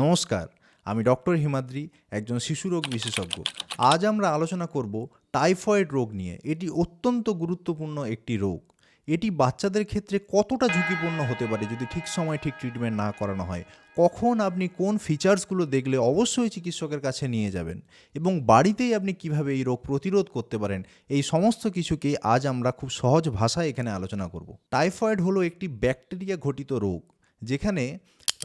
নমস্কার, আমি ডক্টর হিমাদ্রি, একজন শিশুরোগ বিশেষজ্ঞ। আজ আমরা আলোচনা করব টাইফয়েড রোগ নিয়ে। এটি অত্যন্ত গুরুত্বপূর্ণ একটি রোগ। এটি বাচ্চাদের ক্ষেত্রে কতটা ঝুঁকিপূর্ণ হতে পারে যদি ঠিক সময় ঠিক ট্রিটমেন্ট না করানো হয়? কখন আপনি কোন ফিচার্সগুলো দেখলে অবশ্যই চিকিৎসকের কাছে নিয়ে যাবেন? এবং বাড়িতেই আপনি কীভাবে এই রোগ প্রতিরোধ করতে পারেন? এই সমস্ত কিছুকে আজ আমরা খুব সহজ ভাষায় এখানে আলোচনা করব। টাইফয়েড হলো একটি ব্যাকটেরিয়া ঘটিত রোগ, যেখানে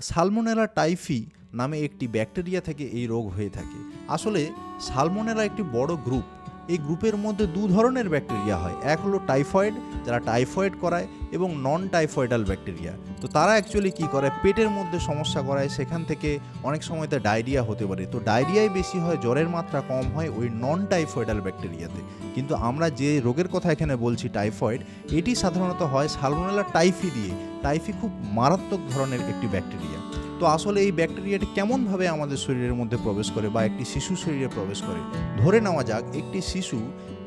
সালমোনেলা টাইফি নামে একটি ব্যাকটেরিয়া থেকে এই রোগ হয়ে থাকে। আসলে সালমোনেলা একটি বড় গ্রুপ। এই গ্রুপের মধ্যে দু ধরনের ব্যাকটেরিয়া হয়। এক হলো টাইফয়েড, যারা টাইফয়েড করায়, এবং নন টাইফয়েডাল ব্যাকটেরিয়া। তো তারা অ্যাকচুয়ালি কী করে? পেটের মধ্যে সমস্যা করায়, সেখান থেকে অনেক সময় তা ডায়রিয়া হতে পারে। তো ডায়রিয়াই বেশি হয়, জ্বরের মাত্রা কম হয় ওই নন টাইফয়েডাল ব্যাকটেরিয়াতে। কিন্তু আমরা যে রোগের কথা এখানে বলছি, টাইফয়েড, এটি সাধারণত হয় সালমোনেলা টাইফি দিয়ে। টাইফি খুব মারাত্মক ধরনের একটি ব্যাকটেরিয়া। তো আসলে এই ব্যাকটেরিয়াটি কেমনভাবে আমাদের শরীরের মধ্যে প্রবেশ করে বা একটি শিশু শরীরে প্রবেশ করে? ধরে নেওয়া যাক, একটি শিশু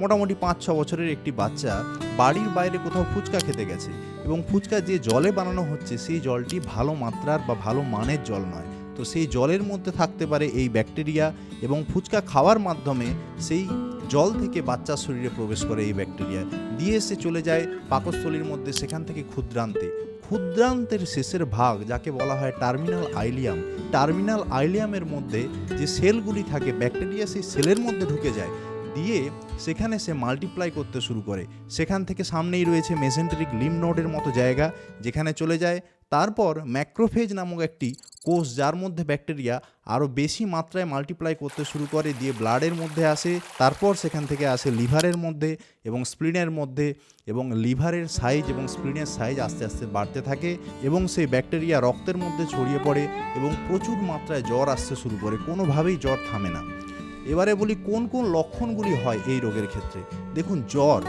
মোটামুটি পাঁচ ছ বছরের একটি বাচ্চা বাড়ির বাইরে কোথাও ফুচকা খেতে গেছে এবং ফুচকা যে জলে বানানো হচ্ছে সেই জলটি ভালো মাত্রার বা ভালো মানের জল নয়। তো সেই জলের মধ্যে থাকতে পারে এই ব্যাকটেরিয়া এবং ফুচকা খাওয়ার মাধ্যমে সেই জল থেকে বাচ্চার শরীরে প্রবেশ করে এই ব্যাকটেরিয়া। দিয়ে এসে চলে যায় পাকস্থলীর মধ্যে, সেখান থেকে ক্ষুদ্রান্তে। ক্ষুদ্রান্তের শেষের ভাগ, যাকে বলা হয় টার্মিনাল আইলিয়াম, টার্মিনাল আইলিয়ামের মধ্যে যে সেলগুলি থাকে, ব্যাকটেরিয়া সেই সেলের মধ্যে ঢুকে যায়। দিয়ে সেখানে সে মাল্টিপ্লাই করতে শুরু করে। সেখান থেকে সামনেই রয়েছে মেসেন্টারিক লিম নোডের মতো জায়গা, যেখানে চলে যায় তারপর ম্যাক্রোফেজ নামক একটি কোষ যার মধ্যে ব্যাকটেরিয়া আরও বেশি মাত্রায় মাল্টিপ্লাই করতে শুরু করে, দিয়ে ব্লাডের মধ্যে আসে, তারপর সেখান থেকে আসে লিভারের মধ্যে এবং স্প্লিনের মধ্যে এবং লিভারের সাইজ এবং স্প্লিনের সাইজ আস্তে আস্তে বাড়তে থাকে এবং সেই ব্যাকটেরিয়া রক্তের মধ্যে ছড়িয়ে পড়ে এবং প্রচুর মাত্রায় জ্বর আসতে শুরু করে। কোনোভাবেই জ্বর থামে না। এবারে বলি কোন কোন লক্ষণগুলি হয় এই রোগের ক্ষেত্রে? দেখুন, জ্বর।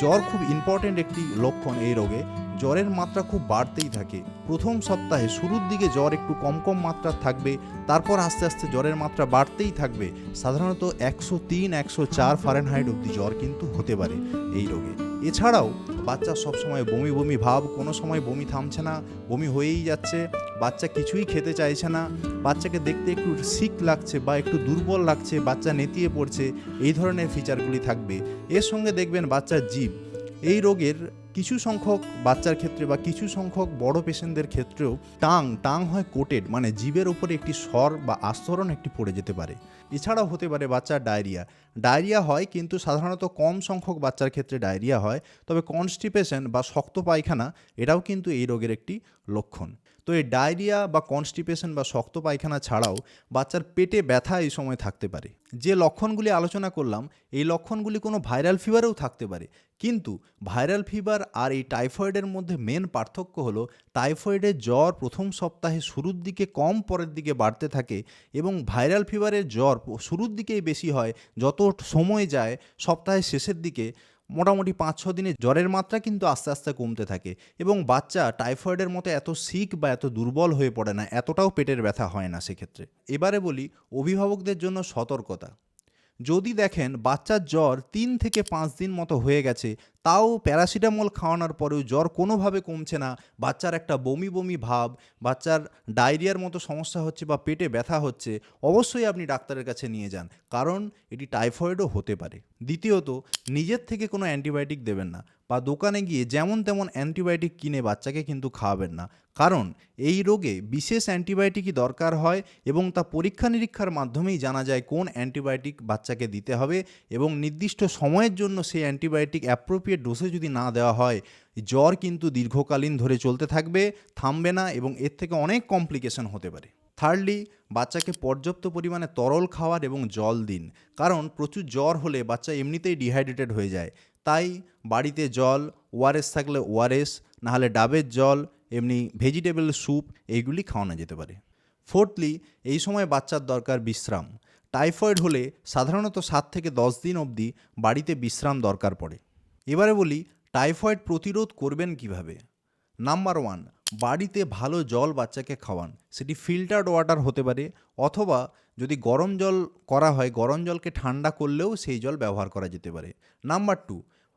জ্বর খুব ইম্পর্ট্যান্ট একটি লক্ষণ এই রোগে। জ্বরের মাত্রা খুব বাড়তেই থাকে। প্রথম সপ্তাহে শুরুর দিকে জ্বর একটু কম কম মাত্রার থাকবে, তারপর আস্তে আস্তে জ্বরের মাত্রা বাড়তেই থাকবে। সাধারণত একশো তিন, একশো চার ফারেনহাইট অবধি জ্বর কিন্তু হতে পারে এই রোগে। এছাড়াও বাচ্চা সবসময় বমি বমি ভাব, কোনো সময় বমি থামছে না, বমি হয়েই যাচ্ছে, বাচ্চা কিছুই খেতে চাইছে না, বাচ্চাকে দেখতে একটু সিক লাগছে বা একটু দুর্বল লাগছে, বাচ্চা নেতিয়ে পড়ছে, এই ধরনের ফিচারগুলি থাকবে। এর সঙ্গে দেখবেন বাচ্চার জীব এই রোগের কিছু সংখ্যক বাচ্চার ক্ষেত্রে বা কিছু সংখ্যক বড় পেশেন্টদের ক্ষেত্রেও টাং টাং হয় কোটেড মানে জীবের ওপরে একটি স্বর বা আস্তরণ একটি পড়ে যেতে পারে। এছাড়াও হতে পারে বাচ্চার ডায়রিয়া। ডায়রিয়া হয় কিন্তু সাধারণত কম সংখ্যক বাচ্চার ক্ষেত্রে ডায়রিয়া হয়, তবে কনস্টিপেশন বা শক্ত পায়খানা, এটাও কিন্তু এই রোগের একটি লক্ষণ। তো এই ডায়রিয়া বা কনস্টিপেশন বা শক্ত পায়খানা ছাড়াও বাচ্চার পেটে ব্যথা এই সময় থাকতে পারে। যে লক্ষণগুলি আলোচনা করলাম, এই লক্ষণগুলি কোনো ভাইরাল ফিভারেও থাকতে পারে। কিন্তু ভাইরাল ফিভার আর এই টাইফয়েডের মধ্যে মেন পার্থক্য হলো টাইফয়েডের জ্বর প্রথম সপ্তাহে শুরুর দিকে কম, পরের দিকে বাড়তে থাকে এবং ভাইরাল ফিভারের জ্বর শুরুর দিকেই বেশি হয়। যত সময় যায়, সপ্তাহের শেষের দিকে মোটামুটি পাঁচ ছ দিনে জ্বরের মাত্রা কিন্তু আস্তে আস্তে কমতে থাকে এবং বাচ্চা টাইফয়েডের মতো এত সিক বা এত দুর্বল হয়ে পড়ে না, এতটাও পেটের ব্যথা হয় না সেক্ষেত্রে। এবারে বলি অভিভাবকদের জন্য সতর্কতা। যদি দেখেন বাচ্চার জ্বর তিন থেকে পাঁচ দিন মতো হয়ে গেছে তাও প্যারাসিটামল খাওয়ানোর পরেও জ্বর কোনোভাবে কমছে না। বাচ্চার একটা বমি বমি ভাব, বাচ্চার ডায়রিয়ার মতো সমস্যা হচ্ছে বা পেটে ব্যথা হচ্ছে, অবশ্যই আপনি ডাক্তারের কাছে নিয়ে যান, কারণ এটি টাইফয়েডও হতে পারে। দ্বিতীয়ত, নিজের থেকে কোনো অ্যান্টিবায়োটিক দেবেন না বা দোকানে গিয়ে যেমন তেমন অ্যান্টিবায়োটিক কিনে বাচ্চাকে কিন্তু খাওয়াবেন না। কারণ এই রোগে বিশেষ অ্যান্টিবায়োটিকই দরকার হয় এবং তা পরীক্ষা নিরীক্ষার মাধ্যমেই জানা যায় কোন অ্যান্টিবায়োটিক বাচ্চাকে দিতে হবে এবং নির্দিষ্ট সময়ের জন্য সেই অ্যান্টিবায়োটিক অ্যাপ্রোপ্রিয়েট ডোসে যদি না দেওয়া হয়, জ্বর কিন্তু দীর্ঘকালীন ধরে চলতে থাকবে, থামবে না এবং এর থেকে অনেক কমপ্লিকেশন হতে পারে। থার্ডলি বাচ্চাকে পর্যাপ্ত পরিমাণে তরল খাওয়ার এবং জল দিন। কারণ প্রচুর জ্বর হলে বাচ্চা এমনিতেই ডিহাইড্রেটেড হয়ে যায়। তাই বাড়িতে জল ওআরএস থাকলে ওআরএস নাহলে ডাবের জল, এমনি ভেজিটেবল স্যুপ এইগুলি খাওয়ানো যেতে পারে। ফোর্থলি এই সময় বাচ্চার দরকার বিশ্রাম। টাইফয়েড হলে সাধারণত সাত থেকে দশ দিন অবধি বাড়িতে বিশ্রাম দরকার পড়ে। এবারে বলি, টাইফয়েড প্রতিরোধ করবেন কীভাবে? নাম্বার ওয়ান, বাড়িতে ভালো জল বাচ্চাকে খাওয়ান। সেটি ফিল্টার্ড ওয়াটার হতে পারে অথবা যদি গরম জল করা হয়, গরম জলকে ঠান্ডা করলেও সেই জল ব্যবহার করা যেতে পারে। নাম্বার টু,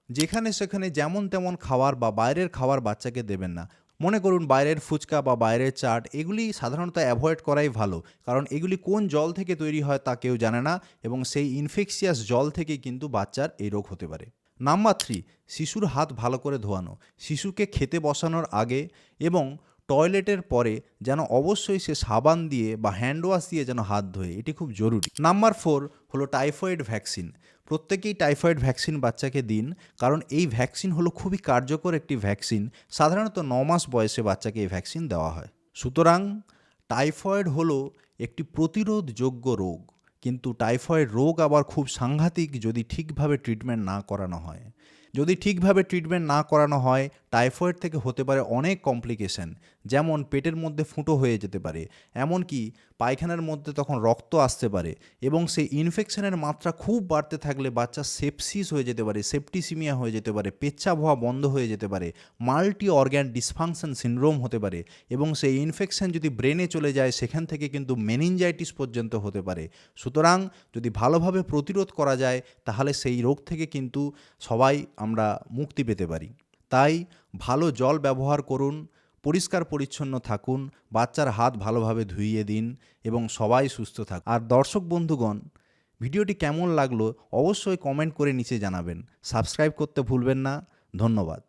যেখানে সেখানে যেমন তেমন খাবার বা বাইরের খাবার বাচ্চাকে দেবেন না। মনে করুন বাইরের ফুচকা বা বাইরের চাট, এগুলি সাধারণত অ্যাভয়েড করাই ভালো। কারণ এগুলি কোন জল থেকে তৈরি হয় তা কেউ জানে না এবং সেই ইনফেকশিয়াস জল থেকে কিন্তু বাচ্চার এই রোগ হতে পারে। নাম্বার থ্রি, শিশুর হাত ভালো করে ধোয়ানো, শিশুকে খেতে বসানোর আগে এবং টয়লেটের পরে যেন অবশ্যই সে সাবান দিয়ে বা হ্যান্ড ওয়াশ দিয়ে যেন হাত ধোয়, এটি খুব জরুরি। নাম্বার ফোর হলো টাইফয়েড ভ্যাকসিন। প্রত্যেকেই টাইফয়েড ভ্যাকসিন বাচ্চাকে দিন, কারণ এই ভ্যাকসিন হলো খুবই কার্যকর একটি ভ্যাকসিন। সাধারণত ন মাস বয়সে বাচ্চাকে এই ভ্যাকসিন দেওয়া হয়। সুতরাং টাইফয়েড হলো একটি প্রতিরোধযোগ্য রোগ। কিন্তু টাইফয়েড রোগ আবার খুব সাংঘাতিক যদি ঠিকভাবে ট্রিটমেন্ট না করানো হয়। যদি ঠিকভাবে ট্রিটমেন্ট না করানো হয় টাইফয়েড থেকে হতে পারে অনেক কমপ্লিকেশন যেমন পেটের মধ্যে ফুটো হয়ে যেতে পারে, এমনকি পায়খানার মধ্যে তখন রক্ত আসতে পারে এবং সেই ইনফেকশনের মাত্রা খুব বাড়তে থাকলে বাচ্চা সেপসিস হয়ে যেতে পারে সেপটিসিমিয়া হয়ে যেতে পারে পেচ্ছাপ হওয়া বন্ধ হয়ে যেতে পারে মাল্টি অর্গ্যান ডিসফাংশন সিনড্রোম হতে পারে এবং সেই ইনফেকশন যদি ব্রেনে চলে যায়, সেখান থেকে কিন্তু মেনিনজাইটিস পর্যন্ত হতে পারে। সুতরাং যদি ভালোভাবে প্রতিরোধ করা যায়, তাহলে সেই রোগ থেকে কিন্তু সবাই আমরা মুক্তি পেতে পারি। তাই ভালো জল ব্যবহার করুন, পরিষ্কার পরিচ্ছন্ন থাকুন, বাচ্চার হাত ভালোভাবে ধুইয়ে দিন এবং সবাই সুস্থ থাকুন আর দর্শক বন্ধুগণ, ভিডিওটি কেমন লাগল অবশ্যই কমেন্ট করে নিচে জানাবেন। সাবস্ক্রাইব করতে ভুলবেন না। ধন্যবাদ।